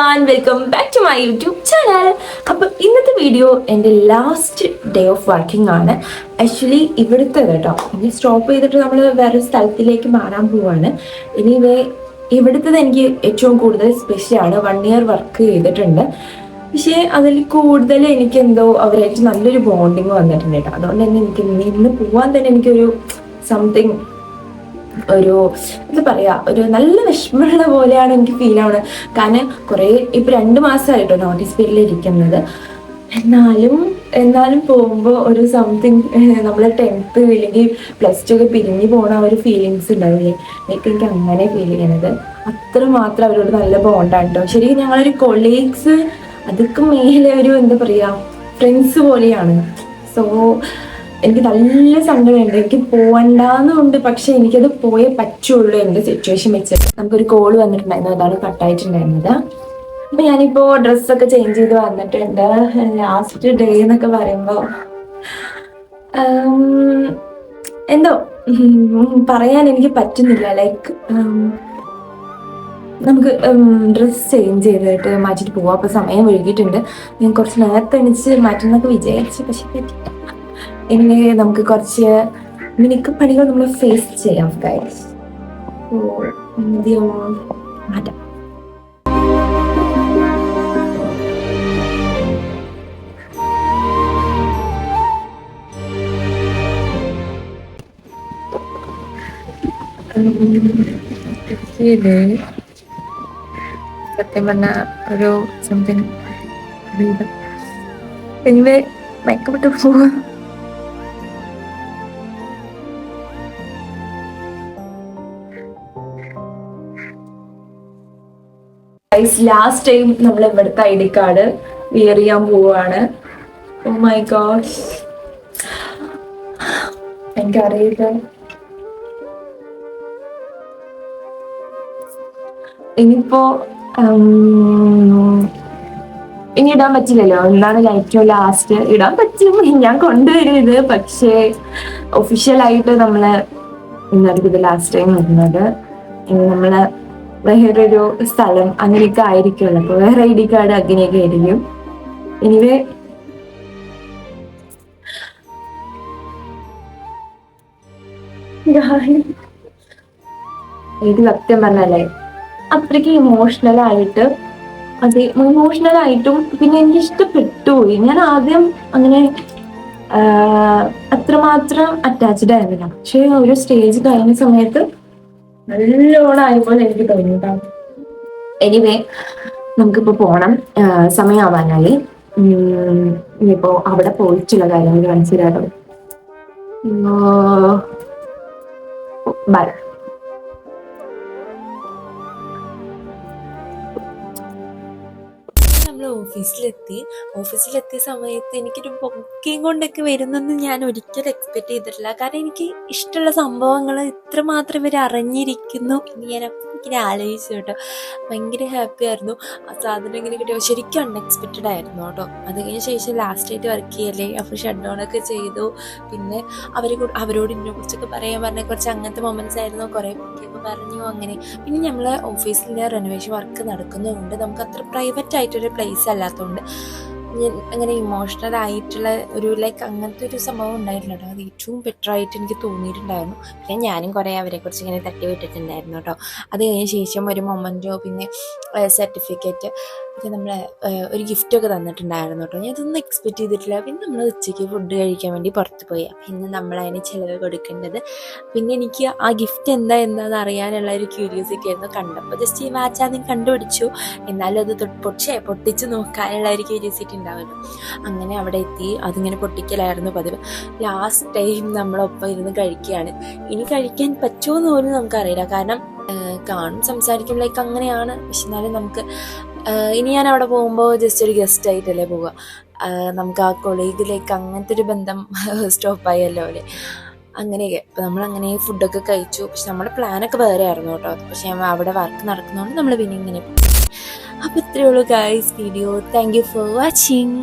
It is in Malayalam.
And welcome back to my YouTube channel അപ്പം ഇന്നത്തെ വീഡിയോ എന്റെ ലാസ്റ്റ് ഡേ ഓഫ് വർക്കിംഗ് ആണ്. ആക്ച്വലി ഇവിടുത്തെ കേട്ടോ ഇനി സ്റ്റോപ്പ് ചെയ്തിട്ട് നമ്മൾ വേറെ സ്ഥലത്തിലേക്ക് മാറാൻ പോവാണ്. ഇനി ഇവിടുത്തത് എനിക്ക് ഏറ്റവും കൂടുതൽ സ്പെഷ്യലാണ് വൺ ഇയർ വർക്ക് ചെയ്തിട്ടുണ്ട്. പക്ഷേ അതിൽ കൂടുതൽ എനിക്ക് എന്തോ അവരായിട്ട് നല്ലൊരു ബോണ്ടിങ് വന്നിട്ടുണ്ട് കേട്ടോ. അതുകൊണ്ട് തന്നെ എനിക്ക് ഇന്ന് പോവാൻ തന്നെ എനിക്കൊരു സംതിങ് ഒരു എന്താ പറയാ ഒരു നല്ല വിഷമമുള്ള പോലെയാണ് എനിക്ക് ഫീൽ ആവുന്നത് കാരണം കുറേ ഇപ്പൊ രണ്ട് മാസമായിട്ടോ നോട്ടീസ് പീരീഡിൽ ഇരിക്കുന്നത്. എന്നാലും എന്നാലും പോകുമ്പോൾ ഒരു സംതിങ് നമ്മൾ ടെൻത്ത് അല്ലെങ്കിൽ പ്ലസ് ടു ഒക്കെ പിരിഞ്ഞു പോണ ഒരു ഫീലിങ്സ് ഉണ്ടാവില്ലേ? എനിക്ക് എനിക്ക് അങ്ങനെ ഫീൽ ചെയ്യണത്. അത്ര മാത്രം അവരോട് നല്ല ബോണ്ടാണ് കേട്ടോ ശരിക്കും ഞങ്ങളൊരു കൊളീഗ്സ് അതൊക്കെ മേലെ ഒരു എന്താ പറയാ ഫ്രണ്ട്സ് പോലെയാണ്. സോ എനിക്ക് നല്ല സങ്കടമുണ്ട്. എനിക്ക് പോകണ്ടെന്നുണ്ട് പക്ഷെ എനിക്കത് പോയേ പറ്റുള്ളൂ എന്റെ സിറ്റുവേഷൻ വെച്ചിട്ട് നമുക്കൊരു കോൾ വന്നിട്ടുണ്ടായിരുന്നു. അതാണ് കട്ടായിട്ടുണ്ടായിരുന്നത്. അപ്പൊ ഞാനിപ്പോ ഡ്രസ്സൊക്കെ ചേഞ്ച് ചെയ്ത് വന്നിട്ടുണ്ട്. ലാസ്റ്റ് ഡേ എന്നൊക്കെ പറയുമ്പോ എന്തോ പറയാൻ എനിക്ക് പറ്റുന്നില്ല. ലൈക്ക് നമുക്ക് ഡ്രസ്സ് ചേഞ്ച് ചെയ്തിട്ട് മാറ്റിട്ട് പോവാം. അപ്പൊ സമയം ഒഴുകിയിട്ടുണ്ട്. ഞാൻ കുറച്ച് നേരത്തെ എണിച്ച് മാറ്റുന്നൊക്കെ വിചാരിച്ചു. പക്ഷെ പറ്റില്ല ഇനി നമുക്ക് കുറച്ച് മിനുക്ക് പണികൾ നമ്മൾ ഫേസ് ചെയ്യാം ഗൈസ് ആദ്യം മാറ്റാം. സത്യം പറഞ്ഞ ഒരു സംതിങ് എനിവേ മയക്കപ്പെട്ട് ഇട്ട് പോവാ ലാസ്റ്റ് ടൈം നമ്മൾ ഇവിടുത്തെ ഐ ഡി കാർഡ് വിയർ ചെയ്യാൻ പോവാണ് ഓ മൈ ഗോഡ് എനിക്കറിയില്ല. ഇനിയിപ്പോ ഇനി ഇടാൻ പറ്റില്ലല്ലോ. എന്നാണ് ഏറ്റവും ലാസ്റ്റ് ഇടാൻ പറ്റും ഞാൻ കൊണ്ടുവരും ഇത് പക്ഷേ ഒഫീഷ്യലായിട്ട് നമ്മൾ ഇത് ലാസ്റ്റ് ടൈം വരുന്നത് ഇനി നമ്മൾ വേറൊരു സ്ഥലം അങ്ങനെയൊക്കെ ആയിരിക്കുമല്ലോ. അപ്പൊ വേറെ ഐ ഡി കാർഡ് അങ്ങനെയൊക്കെ ആയിരിക്കും. എനിവേ ഇത് സത്യം പറഞ്ഞല്ലേ അത്രയ്ക്ക് ഇമോഷണൽ ആയിട്ട് അത് ഇമോഷണൽ ആയിട്ടും പിന്നെ എനിക്ക് ഇഷ്ടപ്പെട്ടു ഞാൻ ആദ്യം അങ്ങനെ അത്രമാത്രം അറ്റാച്ച്ഡ് ആയിരുന്നില്ല. പക്ഷെ ഒരു സ്റ്റേജ് കഴിഞ്ഞ സമയത്ത് എനിവേ നമുക്കിപ്പോ പോണം. സമയമാവാനായി ഇനിയിപ്പോ അവിടെ പോയിട്ടുള്ള കാര്യങ്ങൾ മനസ്സിലാകും ബൈ. ഓഫീസിലെത്തി ഓഫീസിലെത്തിയ സമയത്ത് എനിക്കൊരു ബൊക്കയും കൊണ്ടൊക്കെ വരുന്നെന്ന് ഞാൻ ഒരിക്കലും എക്സ്പെക്ട് ചെയ്തിട്ടില്ല. കാരണം എനിക്ക് ഇഷ്ടമുള്ള സംഭവങ്ങൾ ഇത്രമാത്രം ഇവർ അറിഞ്ഞിരിക്കുന്നു എന്ന് ഞാൻ ഇങ്ങനെ ആലോചിച്ചു കേട്ടോ. ഭയങ്കര ഹാപ്പി ആയിരുന്നു. ആ സാധനം ഇങ്ങനെ കിട്ടിയ ശരിക്കും അൺഎക്സ്പെക്റ്റഡ് ആയിരുന്നു കേട്ടോ. അത് കഴിഞ്ഞ ശേഷം ലാസ്റ്റ് ആയിട്ട് വർക്ക് ചെയ്യല്ലേ? അപ്പോൾ ഷട്ട് ഡൗൺ ഒക്കെ ചെയ്തു. പിന്നെ അവർ അവരോട് ഇതിനെ കുറിച്ചൊക്കെ പറയാൻ പറഞ്ഞ കുറച്ച് അങ്ങനത്തെ മൊമെന്റ്സ് ആയിരുന്നു. കുറേ കുട്ടിയൊക്കെ പറഞ്ഞു അങ്ങനെ. പിന്നെ നമ്മൾ ഓഫീസിൽ റെനോവേഷൻ വർക്ക് നടക്കുന്നതുകൊണ്ട് നമുക്ക് അത്ര പ്രൈവറ്റ് ആയിട്ടൊരു പ്ലേസ് അല്ലാത്തതുകൊണ്ട് അങ്ങനെ ഇമോഷണൽ ആയിട്ടുള്ള ഒരു ലൈക്ക് അങ്ങനത്തെ ഒരു സംഭവം ഉണ്ടായിട്ടില്ല കേട്ടോ. അത് ഏറ്റവും ബെറ്റർ ആയിട്ട് എനിക്ക് തോന്നിയിട്ടുണ്ടായിരുന്നു. പിന്നെ ഞാനും കുറേ അവരെ കുറിച്ച് ഇങ്ങനെ തട്ടി വിട്ടിട്ടുണ്ടായിരുന്നു കേട്ടോ. അത് കഴിഞ്ഞ ശേഷം ഒരു മൊമെന്റോ പിന്നെ സർട്ടിഫിക്കറ്റ് പിന്നെ നമ്മളെ ഒരു ഗിഫ്റ്റ് ഒക്കെ തന്നിട്ടുണ്ടായിരുന്നു കേട്ടോ. ഞാൻ ഇതൊന്നും എക്സ്പെക്ട് ചെയ്തിട്ടില്ല. പിന്നെ നമ്മൾ ഉച്ചയ്ക്ക് ഫുഡ് കഴിക്കാൻ വേണ്ടി പുറത്ത് പോയി. പിന്നെ നമ്മൾ അതിന് ചിലവ് കൊടുക്കേണ്ടത്. പിന്നെ എനിക്ക് ആ ഗിഫ്റ്റ് എന്താ എന്താണെന്ന് അറിയാനുള്ള ഒരു ക്യൂരിയോസിറ്റി ആയിരുന്നു കണ്ടപ്പോൾ ജസ്റ്റ് ഈ മാച്ച് ആദ്യം കണ്ടുപിടിച്ചു. എന്നാലും അത് പൊട്ടിച്ചേ പൊട്ടിച്ച് നോക്കാനുള്ള ഒരു ക്യൂരിയോസിറ്റി ഉണ്ടാവുമല്ലോ അങ്ങനെ അവിടെ എത്തി. അതിങ്ങനെ പൊട്ടിക്കലായിരുന്നു പതിവ്. ലാസ്റ്റ് ടൈം നമ്മളൊപ്പം ഇരുന്ന് കഴിക്കുകയാണ്. ഇനി കഴിക്കാൻ പറ്റുമെന്ന് പോലും നമുക്കറിയില്ല. കാരണം കാണും സംസാരിക്കും ലൈക്ക് അങ്ങനെയാണ്. പക്ഷെ എന്നാലും നമുക്ക് ഇനി ഞാൻ അവിടെ പോകുമ്പോൾ ജസ്റ്റ് ഒരു ഗസ്റ്റ് ആയിട്ടല്ലേ പോവുക. നമുക്ക് ആ കൊളീഗിലേക്ക് അങ്ങനത്തെ ഒരു ബന്ധം സ്റ്റോപ്പായല്ലോ അല്ലേ? അങ്ങനെയൊക്കെ അപ്പോൾ നമ്മൾ അങ്ങനെ ഫുഡൊക്കെ കഴിച്ചു. പക്ഷെ നമ്മുടെ പ്ലാനൊക്കെ വേറെ ആയിരുന്നു കേട്ടോ. പക്ഷെ അവിടെ വർക്ക് നടക്കുന്നതുകൊണ്ട് നമ്മൾ പിന്നെ ഇങ്ങനെ. അപ്പോൾ ഇത്രയേ ഉള്ളൂ guys video thank you for watching